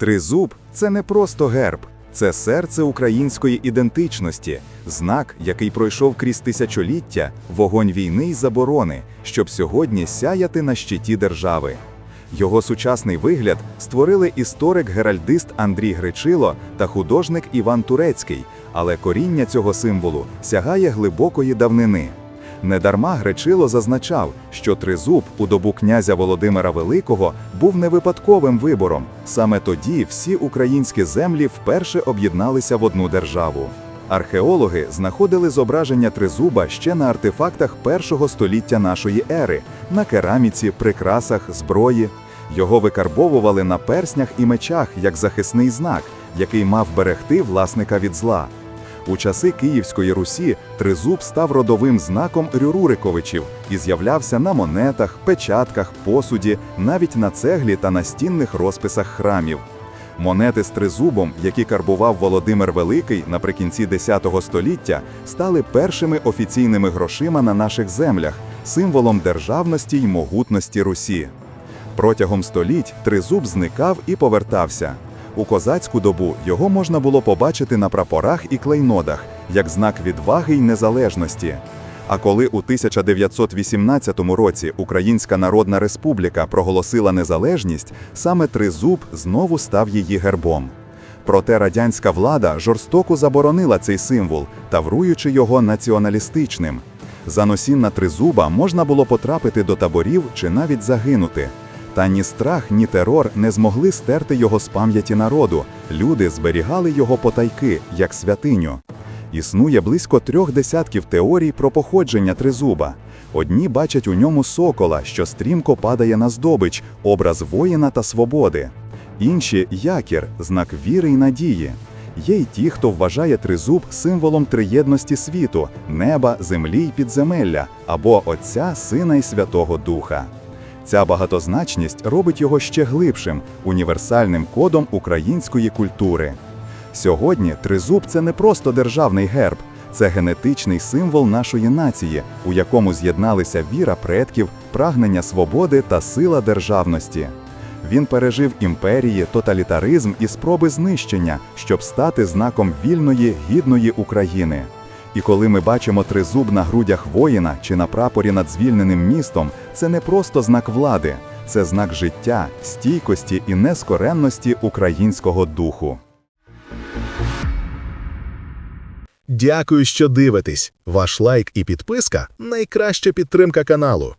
Тризуб це не просто герб, це серце української ідентичності, знак, який пройшов крізь тисячоліття, вогонь війни й заборони, щоб сьогодні сяяти на щиті держави. Його сучасний вигляд створили історик-геральдист Андрій Гречило та художник Іван Турецький, але коріння цього символу сягає глибокої давнини. Недарма Гречило зазначав, що тризуб у добу князя Володимира Великого був не випадковим вибором. Саме тоді всі українські землі вперше об'єдналися в одну державу. Археологи знаходили зображення тризуба ще на артефактах першого століття нашої ери, на кераміці, прикрасах, зброї. Його викарбовували на перснях і мечах як захисний знак, який мав берегти власника від зла. У часи Київської Русі тризуб став родовим знаком Рюруриковичів і з'являвся на монетах, печатках, посуді, навіть на цеглі та настінних розписах храмів. Монети з тризубом, які карбував Володимир Великий наприкінці X століття, стали першими офіційними грошима на наших землях, символом державності й могутності Русі. Протягом століть тризуб зникав і повертався. У козацьку добу його можна було побачити на прапорах і клейнодах як знак відваги й незалежності. А коли у 1918 році Українська Народна Республіка проголосила незалежність, саме тризуб знову став її гербом. Проте радянська влада жорстоко заборонила цей символ, тавруючи його націоналістичним. За носінна тризуба можна було потрапити до таборів чи навіть загинути. Та ні страх, ні терор не змогли стерти його з пам'яті народу. Люди зберігали його потайки, як святиню. Існує близько трьох десятків теорій про походження тризуба. Одні бачать у ньому сокола, що стрімко падає на здобич, образ воїна та свободи. Інші якір, знак віри й надії. Є й ті, хто вважає тризуб символом триєдності світу, неба, землі й підземелля, або Отця, Сина й Святого Духа. Ця багатозначність робить його ще глибшим, універсальним кодом української культури. Сьогодні тризуб це не просто державний герб, це генетичний символ нашої нації, у якому з'єдналися віра предків, прагнення свободи та сила державності. Він пережив імперії, тоталітаризм і спроби знищення, щоб стати знаком вільної, гідної України. І коли ми бачимо тризуб на грудях воїна чи на прапорі над звільненим містом, це не просто знак влади, це знак життя, стійкості і нескоренності українського духу. Дякую, що дивитесь. Ваш лайк і підписка найкраща підтримка каналу.